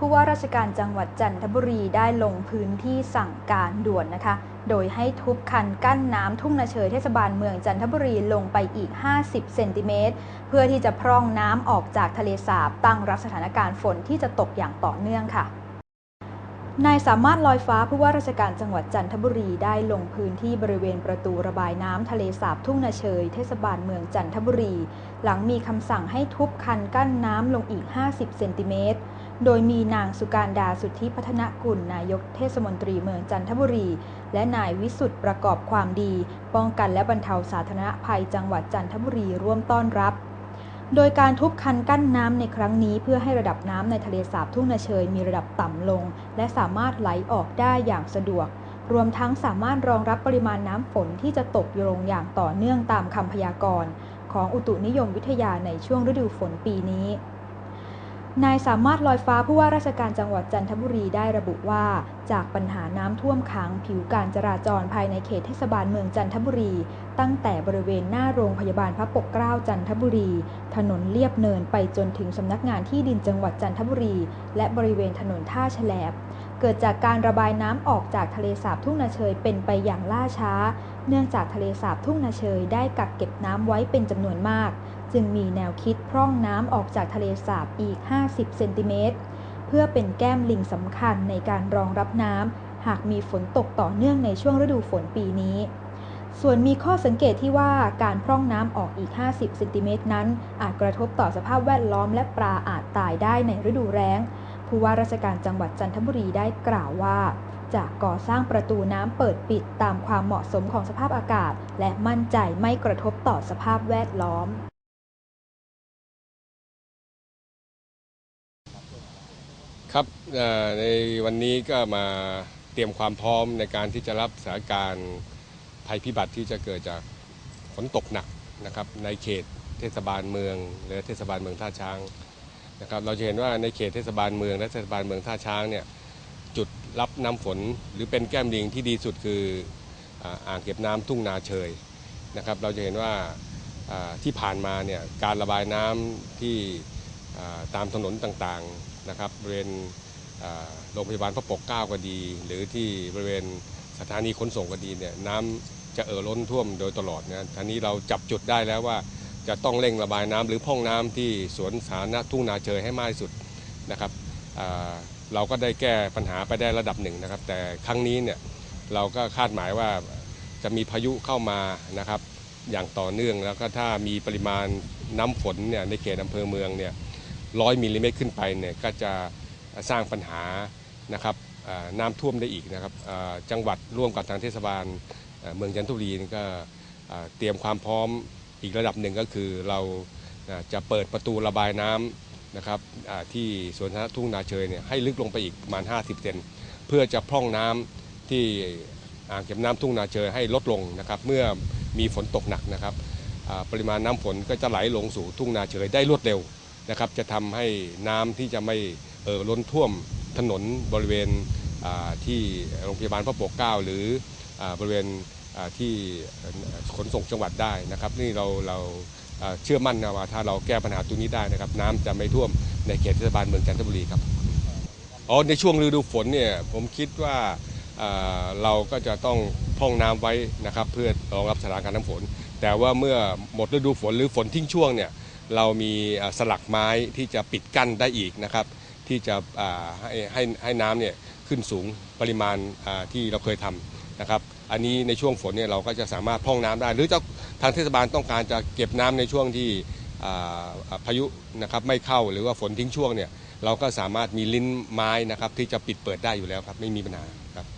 ผู้ว่าราชการจังหวัดจันทบุรีได้ลงพื้นที่สั่งการด่วนนะคะ โดยให้ทุบคันกั้นน้ำทุ่งนาเชยเทศบาลเมืองจันทบุรีลงไปอีก 50 เซนติเมตร เพื่อที่จะพร่องน้ำออกจากทะเลสาบตั้งรับสถานการณ์ฝนที่จะตกอย่างต่อเนื่องค่ะนายสามารถลอยฟ้าผู้ว่าราชการจังหวัดจันทบุรีได้ลงพื้นที่บริเวณประตูระบายน้ำทะเลสาบทุ่งนาเชย เทศบาลเมืองจันทบุรี หลังมีคำสั่งให้ทุบคันกั้นน้ำลงอีก 50 เซนติเมตร โดยมีนางสุการดาสุทธิพัฒนกุลนายกเทศมนตรีเมืองจันทบุรี และนายวิสุทธ์ประกอบความดี ป้องกันและบรรเทาสาธารณภัยจังหวัดจันทบุรีร่วมต้อนรับ โดยการทุบคันกั้นน้ำในครั้งนี้เพื่อให้ระดับน้ำในทะเลสาบทุ่งนาเชยมีระดับต่ำลง และสามารถไหลออกได้อย่างสะดวก รวมทั้งสามารถรองรับปริมาณน้ำฝนที่จะตกลงอย่างต่อเนื่องตามคำพยากรณ์ ของอุตุนิยมวิทยาในช่วงฤดูฝนปีนี้ นายสามารถลอยฟ้าผู้ว่าราชการจังหวัดจันทบุรีได้ระบุว่า จากปัญหาน้ำท่วมขังผิวการจราจรภายในเขตเทศบาลเมืองจันทบุรี ตั้งแต่บริเวณหน้าโรงพยาบาลพระปกเกล้าจันทบุรี ถนนเลียบเนินไปจนถึงสำนักงานที่ดินจังหวัดจันทบุรี และบริเวณถนนท่าแฉลบ เกิดจากการระบายน้ำออกจากทะเลสาบทุ่งนาเชยเป็นไปอย่างล่าช้า เนื่องจากทะเลสาบทุ่งนาเชยได้กักเก็บน้ำไว้เป็นจำนวนมาก จึงมีแนวคิดพร่องน้ำออกจากทะเลสาบอีก 50 เซนติเมตร เพื่อเป็นแก้มลิงสำคัญในการรองรับน้ำ หากมีฝนตกต่อเนื่องในช่วงฤดูฝนปีนี้ ส่วนมีข้อสังเกตที่ว่าการพร่องน้ำออกอีก 50 เซนติเมตรนั้น อาจกระทบต่อสภาพแวดล้อมและปลาอาจตายได้ในฤดูแล้ง ผู้ว่าราชการจังหวัดจันทบุรีได้กล่าวว่า จะก่อสร้างประตูน้ำเปิดปิดตามความเหมาะสมของสภาพอากาศ และมั่นใจไม่กระทบต่อสภาพแวดล้อมครับในวันนี้ก็มาเตรียมความพร้อมในการที่จะรับสถานการณ์ภัยพิบัติที่จะเกิดจากฝนตกหนักนะครับในเขตเทศบาลเมือง หรือเทศบาลเมืองท่าช้าง นะครับเราจะเห็นว่าในเขตเทศบาลเมืองและเทศบาลเมืองท่าช้างเนี่ยจุดรับน้ำฝนหรือเป็นแก้มลิงที่ดีสุดคืออ่างเก็บน้ำทุ่งนาเชยนะครับเราจะเห็นว่าที่ผ่านมาเนี่ยการระบายน้ำที่ตามถนนต่างๆนะครับบริเวณโรงพยาบาลพระปกเกล้าก็ดี หรือที่บริเวณสถานีขนส่งก็ดีเนี่ยน้ำจะเอ่อล้นท่วมโดยตลอดนะทีนี้เราจับจุดได้แล้วว่า จะต้องเร่งระบายน้ำหรือพ่องน้ำที่สวนสาธารณะทุ่งนาเชยให้มากที่สุดนะครับเราก็ได้แก้ปัญหาไปได้ระดับหนึ่งนะครับ แต่ครั้งนี้เนี่ยเราก็คาดหมายว่าจะมีพายุเข้ามานะครับ อย่างต่อเนื่องแล้วก็ถ้ามีปริมาณน้ำฝนเนี่ยในเขตอำเภอเมืองเนี่ยร้อยมิลลิเมตรขึ้นไปเนี่ยก็จะสร้างปัญหานะครับน้ำท่วมได้อีกนะครับจังหวัดร่วมกับทางเทศบาลเอ่อเมืองจันทบุรีนี่ก็เตรียมความพร้อม อีกระดับหนึ่งก็คือเราจะเปิดประตูระบายน้ำนะครับที่สวนทุ่งนาเชยเนี่ยให้ลึกลงไปอีกประมาณ 50 เซนเพื่อจะพร่องน้ำที่อ่างเก็บน้ำทุ่งนาเชยให้ลดลงนะครับเมื่อมีฝนตกหนักนะครับปริมาณน้ำฝนก็จะไหลลงสู่ทุ่งนาเชยได้รวดเร็วนะครับจะทำให้น้ำที่จะไม่เอ่อล้นท่วมถนนบริเวณที่โรงพยาบาลพระปกเกล้าหรืออบริเวณ ที่ขนส่งจังหวัดได้นะครับ นี่เราเราเชื่อมั่นนะว่าถ้าเราแก้ปัญหาตรงนี้ได้นะครับ น้ำจะไม่ท่วมในเขตเทศบาลเมืองจันทบุรีครับอ๋อในช่วงฤดูฝนเนี่ยผมคิดว่าเราก็จะต้องพร่องน้ำไว้นะครับ เพื่อรองรับสถานการณ์น้ำฝน แต่ว่าเมื่อหมดฤดูฝนหรือฝนทิ้งช่วงเนี่ยเรามีสลักไม้ที่จะปิดกั้นได้อีกนะครับ ที่จะให้ให้ให้น้ำเนี่ยขึ้นสูงปริมาณที่เราเคยทำ นะครับอันนี้ในช่วงฝนเนี่ยเราก็จะสามารถพ่องน้ำได้ หรือจะทางเทศบาลต้องการจะเก็บน้ำในช่วงที่พายุนะครับไม่เข้าหรือว่าฝนทิ้งช่วงเนี่ยเราก็สามารถมีลิ้นไม้นะครับที่จะปิดเปิดได้อยู่แล้วครับไม่มีปัญหาครับ